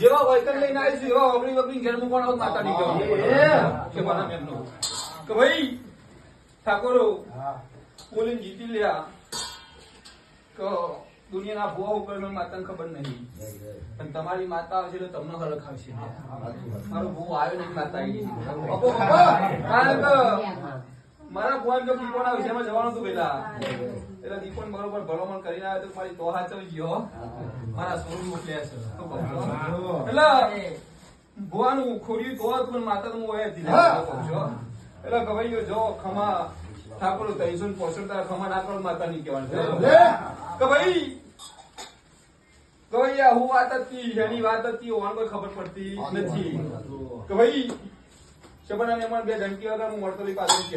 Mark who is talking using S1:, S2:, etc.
S1: જેવા વૈકલ લઈને આવીશું એવા વગડી વગડી ઘેર મૂકવાના હોત માતા નહીં કે મારા મેમનો. કે ભાઈ ઠાકોરો બોલીને જીતી લ્યા. કે દુનિયાના ભુવા ઉપર માતા માતાને ખબર નહીં. પણ તમારી માતા આવશે તો તમને હરખ આવશે. મારો ભૂ આવ્યો નહીં માતા. કારણ કે મારા ભુવાને જો દીપોના વિષયમાં જવાનું હતું પેલા. એટલે દીપોને બરોબર ભલોમણ કરીને આવ્યો તો મારી તો હાચવજી ગયો. મારા સોનું મોકલ્યા છે. એટલે ભુવાનું ખોડિયું તો હતું પણ માતા હું. હોય દીધા. એટલે ગવાઈઓ જો ખમા ઠાકોર તૈસો પોષણ તારા ખમા ના કરો માતા નહીં કહેવાનું છે. કે ભાઈ ગવૈયા હું વાત હતી એની વાત હતી ઓન કોઈ ખબર પડતી નથી. કે ભાઈ શબના ને બે ઘંટી વગર હું મળતો રહી પાછળ કે